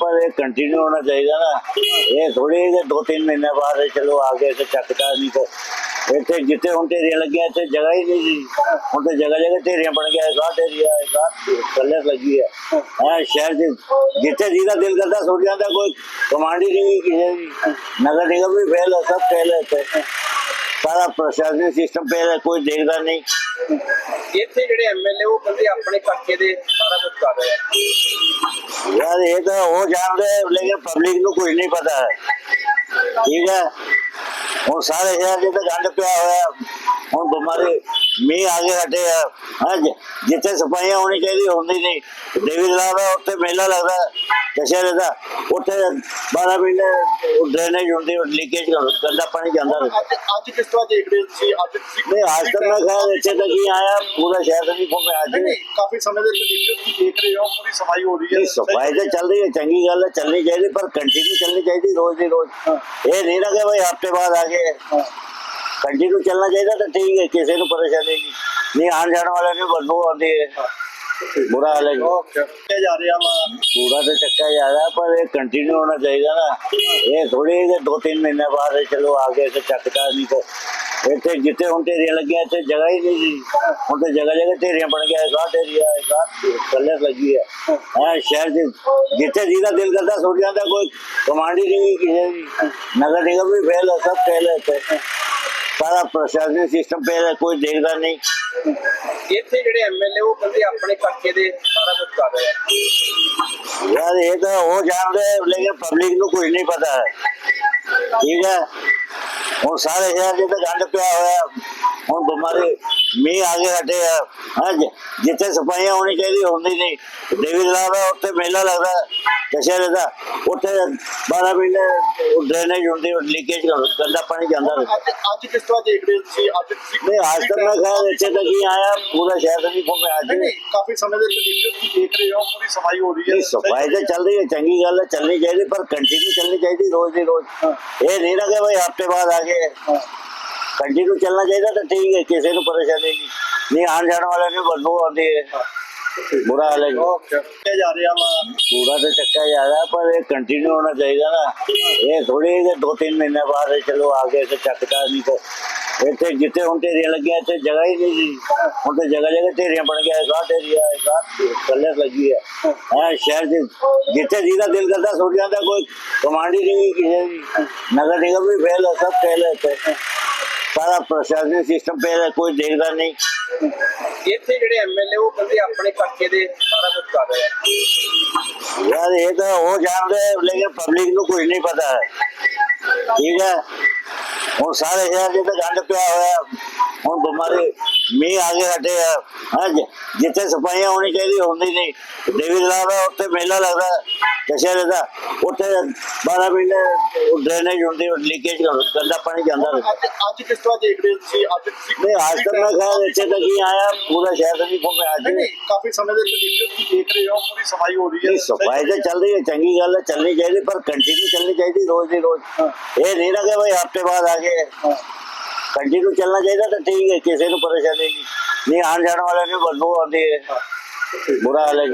ਪਰ ਇਹ ਕੰਟੀਨਿਊ ਹੋਣਾ ਚਾਹੀਦਾ ਨਾ। ਇਹ ਥੋੜੀ ਕਿ ਦੋ ਤਿੰਨ ਮਹੀਨੇ ਬਾਅਦ ਚਲੋ ਆ ਕੇ ਤੇ ਚੱਕਦਾ ਨਹੀਂ ਤੇ ਇੱਥੇ ਜਿੱਥੇ ਹੁਣ ਢੇਰੀਆਂ ਲੱਗੀਆਂ ਇੱਥੇ ਜਗ੍ਹਾ ਹੀ ਨਹੀਂ ਸੀ ਹੁਣ ਤੇ ਜਗ੍ਹਾ ਜਗ੍ਹਾ ਢੇਰੀਆਂ ਬਣ ਗਿਆ ਆਹ ਢੇਰੀਆ ਆਹ ਥੱਲੇ ਲੱਗੀ ਹੈ ਇਹ ਸ਼ਹਿਰ ਦੇ ਜਿੱਥੇ ਜਿਹਦਾ ਦਿਲ ਕਰਦਾ ਸੁੱਟ ਜਾਂਦਾ ਕੋਈ ਕਮਾਂਡ ਹੀ ਨਹੀਂ ਕਿਸੇ ਦੀ। ਨਗਰ ਨਿਗਮ ਵੀ ਫੇਲ ਹੈ ਸਭ ਫੇਲ ਹੈ ਸਾਰਾ ਪ੍ਰਸ਼ਾਸਨਿਕ ਸਿਸਟਮ ਫੇਲ ਹੈ ਕੋਈ ਦੇਖਦਾ ਨਹੀਂ। ਇੱਥੇ ਜਿਹੜੇ ਐਮਐਲਏ ਉਹ ਕਹਿੰਦੇ ਆਪਣੇ ਇਲਾਕੇ ਦੇ ਸਾਰਾ ਕੁਝ ਕਰ ਰਹੇ ये तो वो जान रहे हैं लेकिन पब्लिक को कुछ नहीं पता है ठीक है वो सारे शहर जी तो गंद पिया हुआ ਹੁਣ ਬਿਮਾਰੀ ਮੀਂਹ ਆ ਕੇ ਹਟੇ ਆ ਹਾਂ ਜਿ- ਜਿੱਥੇ ਸਫਾਈਆਂ ਹੋਣੀ ਚਾਹੀਦੀ ਹੁੰਦੀ ਨਹੀਂ। ਦੇਵੀ ਲਾਵਾ ਉੱਥੇ ਮੇਲਾ ਲੱਗਦਾ ਦਸ਼ਹਰੇ ਦਾ। ਉੱਥੇ 12 ਮਹੀਨੇ ਡਰੇਨੇਜ ਹੁੰਦੀ ਲੀਕੇਜ ਗੰਦਾ ਪਾਣੀ ਜਾਂਦਾ ਅੱਜ ਅੱਜ ਕਿਸ ਤਰ੍ਹਾਂ ਦੇਖ ਰਹੇ ਤੁਸੀਂ? ਅੱਜ ਨਹੀਂ ਅੱਜ ਤੱਕ ਮੈਂ ਖੈਰ ਇੱਥੇ ਤੱਕ ਹੀ ਆਇਆ ਪੂਰਾ ਸ਼ਹਿਰ ਤਾਂ ਨਹੀਂ ਘੁੰਮਿਆ ਅੱਜ। ਕਾਫੀ ਸਮੇਂ ਦੇ ਤੁਸੀਂ ਦੇਖ ਰਹੇ ਹੋ ਪੂਰੀ ਸਫ਼ਾਈ ਹੋ ਰਹੀ ਹੈ। ਸਫ਼ਾਈ ਤਾਂ ਚੱਲ ਰਹੀ ਹੈ ਚੰਗੀ ਗੱਲ ਹੈ ਚੱਲਣੀ ਚਾਹੀਦੀ ਪਰ ਕੰਟੀਨਿਊ ਚੱਲਣੀ ਚਾਹੀਦੀ ਰੋਜ਼ ਦੀ ਰੋਜ਼। ਇਹ ਨਹੀਂ ਨਾ ਕਿ ਭਾਈ ਹਫ਼ਤੇ ਬਾਅਦ ਆ ਗਏ। ਕੰਟੀਨਿਊ ਚੱਲਣਾ ਚਾਹੀਦਾ ਤਾਂ ਠੀਕ ਹੈ, ਕਿਸੇ ਨੂੰ ਪਰੇਸ਼ਾਨੀ ਨਹੀਂ। ਨਹੀਂ ਆਉਣ ਜਾਣ ਵਾਲਿਆਂ ਨੂੰ ਬਦਬੂ ਆਉਂਦੀ ਹੈ। ਬੁਰਾ ਹਾਲ ਹੈ ਜੀ। ਓਕੇ ਜਾ ਰਿਹਾ ਵਾ ਕੂੜਾ ਤਾਂ ਚੱਕਾ ਜਾਂਦਾ ਪਰ ਇਹ ਕੰਟੀਨਿਊ ਹੋਣਾ ਚਾਹੀਦਾ ਨਾ। ਇਹ ਥੋੜੀ ਕਿ ਦੋ ਤਿੰਨ ਮਹੀਨੇ ਬਾਅਦ ਇਹ ਚਲੋ ਆ ਕੇ ਤੇ ਚੱਕਦਾ ਨਹੀਂ ਤੇ। ਇੱਥੇ ਜਿੱਥੇ ਹੁਣ ਢੇਰੀਆਂ ਲੱਗੀਆਂ, ਇੱਥੇ ਜਗ੍ਹਾ ਹੀ ਨਹੀਂ ਸੀ ਹੁਣ ਤੇ ਜਗ੍ਹਾ ਜਗ੍ਹਾ ਢੇਰੀਆਂ ਬਣ ਗਿਆ ਇੱਕ ਢੇਰੀਆ ਇੱਕ ਆਹ ਥੱਲੇ ਲੱਗੀ ਹੈ। ਇਹ ਸ਼ਹਿਰ ਦੇ ਜਿੱਥੇ ਜਿਹਦਾ ਦਿਲ ਕਰਦਾ ਸੁੱਟ ਜਾਂਦਾ ਕੋਈ ਕਮਾਂਡ ਹੀ ਨਹੀਂ ਕਿਸੇ ਦੀ। ਨਗਰ ਨਿਗਮ ਵੀ ਫੇਲ ਹੈ, ਸਭ ਫੇਲ ਹੈ ਇੱਥੇ। ਸਾਰਾ ਪ੍ਰਸ਼ਾਸਨਿਕ ਸਿਸਟਮ ਪੇ ਕੋਈ ਦੇਖਦਾ ਨਹੀਂ। ਇੱਥੇ ਜਿਹੜੇ ਐਮਐਲਏ ਉਹ ਕਹਿੰਦੇ ਆਪਣੇ ਪੱਕੇ ਦੇ ਸਾਰਾ ਕੁਝ ਕਰ ਰਹੇ ਆ। ਯਾਰ ਇਹ ਤਾਂ ਉਹ ਜਾਣਦੇ ਲੇਕਿਨ ਪਬਲਿਕ ਨੂੰ ਕੁਝ ਨਹੀਂ ਪਤਾ। ਠੀਕ ਹੈ? ਹੁਣ ਸਾਰੇ ਸ਼ਹਿਰ ਦੇ ਤਾਂ ਪਿਆ ਹੋਇਆ। ਹੁਣ ਬਿਮਾਰੀ ਮੀਂਹ ਆ ਕੇ ਹਟੇ ਆ ਹਾਂ ਜਿ- ਜਿੱਥੇ ਸਫਾਈਆਂ ਹੋਣੀ ਚਾਹੀਦੀ ਹੁੰਦੀ ਨਹੀਂ। ਦੇਵੀ ਲਾਵਾ ਉੱਥੇ ਮੇਲਾ ਲੱਗਦਾ ਦਸ਼ਹਰੇ ਦਾ। ਉੱਥੇ 12 ਮਹੀਨੇ ਡਰੇਨੇਜ ਹੁੰਦੀ ਲੀਕੇਜ ਗੰਦਾ ਪਾਣੀ ਜਾਂਦਾ ਰਹਿੰਦਾ। ਅੱਜ ਕਿਸ ਤਰ੍ਹਾਂ ਦੇਖ ਰਹੇ ਤੁਸੀਂ? ਅੱਜ ਤੁਸੀਂ ਨਹੀਂ ਅੱਜ ਤੱਕ ਮੈਂ ਖੈਰ ਇੱਥੇ ਤੱਕ ਹੀ ਆਇਆ ਪੂਰਾ ਸ਼ਹਿਰ ਨਹੀਂ ਘੁੰਮਿਆ ਅੱਜ। ਨਹੀਂ ਕਾਫੀ ਸਮੇਂ ਦੇ ਤੁਸੀਂ ਦੇਖ ਰਹੇ ਹੋ ਪੂਰੀ ਸਫ਼ਾਈ ਹੋ ਰਹੀ ਹੈ। ਸਫ਼ਾਈ ਤਾਂ ਚੱਲ ਰਹੀ ਹੈ ਚੰਗੀ ਗੱਲ ਹੈ ਚੱਲਣੀ ਚਾਹੀਦੀ ਪਰ ਕੰਟੀਨਿਊ ਚੱਲਣੀ ਚਾਹੀਦੀ ਰੋਜ਼ ਦੀ ਰੋਜ਼। ਇਹ ਨਹੀਂ ਨਾ ਕਿ ਭਾਈ ਹਫ਼ਤੇ ਬਾਅਦ ਆ ਗਏ ਕੰਟੀਨਿਊ ਚੱਲਣਾ ਚਾਹੀਦਾ ਤਾਂ ਠੀਕ ਹੈ, ਕਿਸੇ ਨੂੰ ਪਰੇਸ਼ਾਨੀ ਨਹੀਂ। ਨਹੀਂ, ਆਉਣ ਜਾਣ ਵਾਲਿਆਂ ਨੂੰ ਬਦਬੂ ਆਉਂਦੀ ਹੈ ਬੁਰਾ ਹਾਲ ਹੈ ਜੀ। ਓਕੇ ਜਾ ਰਿਹਾ ਵਾ ਕੂੜਾ ਤਾਂ ਚੱਕਾ ਜਾਂਦਾ ਪਰ ਇਹ ਕੰਟੀਨਿਊ ਹੋਣਾ ਚਾਹੀਦਾ ਨਾ। ਇਹ ਥੋੜੀ ਕਿ ਦੋ ਤਿੰਨ ਮਹੀਨੇ ਬਾਅਦ ਇਹ ਚਲੋ ਆ ਕੇ ਤੇ ਚੱਕਦਾ ਨਹੀਂ ਤੇ ਇੱਥੇ ਜਿੱਥੇ ਹੁਣ ਢੇਰੀਆਂ ਲੱਗੀਆਂ, ਇੱਥੇ ਜਗ੍ਹਾ ਹੀ ਨਹੀਂ ਸੀ ਹੁਣ ਤੇ ਜਗ੍ਹਾ ਜਗ੍ਹਾ ਢੇਰੀਆਂ ਬਣ ਗਿਆ ਇੱਕ ਢੇਰੀਆ ਇੱਕ ਆਹ ਲੱਗੀ ਹੈ। ਇਹ ਸ਼ਹਿਰ ਦੇ ਜਿੱਥੇ ਜਿਹਦਾ ਦਿਲ ਕਰਦਾ ਸੁੱਟ ਜਾਂਦਾ ਕੋਈ ਕਮਾਂਡ ਹੀ ਨਹੀਂ ਕਿਸੇ ਦੀ। ਨਗਰ ਨਿਗਮ ਵੀ ਫੇਲ ਹੈ, ਸਭ ਫੇਲ ਹੈ ਇੱਥੇ। ਸਾਰਾ ਪ੍ਰਸ਼ਾਸਨਿਕ ਸਿਸਟਮ ਪੇ ਕੋਈ ਦੇਖਦਾ ਨਹੀਂ। ਇੱਥੇ ਜਿਹੜੇ ਐਮਐਲਏ ਉਹ ਕਹਿੰਦੇ ਆਪਣੇ ਪੱਕੇ ਦੇ ਸਾਰਾ ਕੁਝ ਕਰ ਰਹੇ ਆ। ਯਾਰ ਇਹ ਤਾਂ ਹੋ ਜਾਣਦੇ ਲੇਕਿਨ ਪਬਲਿਕ ਨੂੰ ਕੁਝ ਨਹੀਂ ਪਤਾ। ਹੈ ਠੀਕ ਹੈ? ਉਹ ਸਾਰੇ ਸ਼ਹਿਰ ਦੇ ਪਿਆ ਹੋਇਆ। ਹੁਣ ਬਿਮਾਰੀ ਮੀਂਹ ਆ ਕੇ ਹਟੇ ਆ ਹਾਂ ਜਿ- ਜਿੱਥੇ ਸਫਾਈਆਂ ਹੋਣੀ ਚਾਹੀਦੀ ਹੁੰਦੀ ਨਹੀਂ। ਦੇਵੀ ਲਾਵਾ ਉੱਥੇ ਮੇਲਾ ਲੱਗਦਾ ਦਸ਼ਹਰੇ ਦਾ। ਉੱਥੇ 12 ਮਹੀਨੇ ਡਰੇਨੇਜ ਹੁੰਦੀ ਲੀਕੇਜ ਗੰਦਾ ਪਾਣੀ ਜਾਂਦਾ ਰਹਿੰਦਾ ਅੱਜ ਅੱਜ ਕਿਸ ਤਰ੍ਹਾਂ ਦੇਖ ਰਹੇ ਤੁਸੀਂ? ਅੱਜ ਨਹੀਂ ਅੱਜ ਤੱਕ ਮੈਂ ਖੈਰ ਇੱਥੇ ਤੱਕ ਹੀ ਆਇਆ ਪੂਰਾ ਸ਼ਹਿਰ ਤਾਂ ਨਹੀਂ ਘੁੰਮਿਆ ਅੱਜ। ਕਾਫੀ ਸਮੇਂ ਦੇ ਤੁਸੀਂ ਦੇਖ ਰਹੇ ਹੋ ਪੂਰੀ ਸਫ਼ਾਈ ਹੋ ਰਹੀ ਹੈ। ਸਫ਼ਾਈ ਤਾਂ ਚੱਲ ਰਹੀ ਹੈ ਚੰਗੀ ਗੱਲ ਹੈ ਚੱਲਣੀ ਚਾਹੀਦੀ ਪਰ ਕੰਟੀਨਿਊ ਚੱਲਣੀ ਚਾਹੀਦੀ ਰੋਜ਼ ਦੀ ਰੋਜ਼। ਇਹ ਨਹੀਂ ਨਾ ਕਿ ਭਾਈ ਹਫ਼ਤੇ ਬਾਅਦ ਆ ਗਏ ਕੰਟੀਨਿਊ ਚੱਲਣਾ ਚਾਹੀਦਾ ਤਾਂ ਠੀਕ ਹੈ ਕਿਸੇ ਨੂੰ ਪਰੇਸ਼ਾਨੀ ਨਹੀਂ। ਨਹੀਂ ਆਉਣ ਜਾਣ ਵਾਲਿਆਂ ਨੂੰ ਬਦਬੂ ਆਉਂਦੀ ਹੈ। ਬੁਰਾ ਹਾਲ ਹੈ ਜੀ।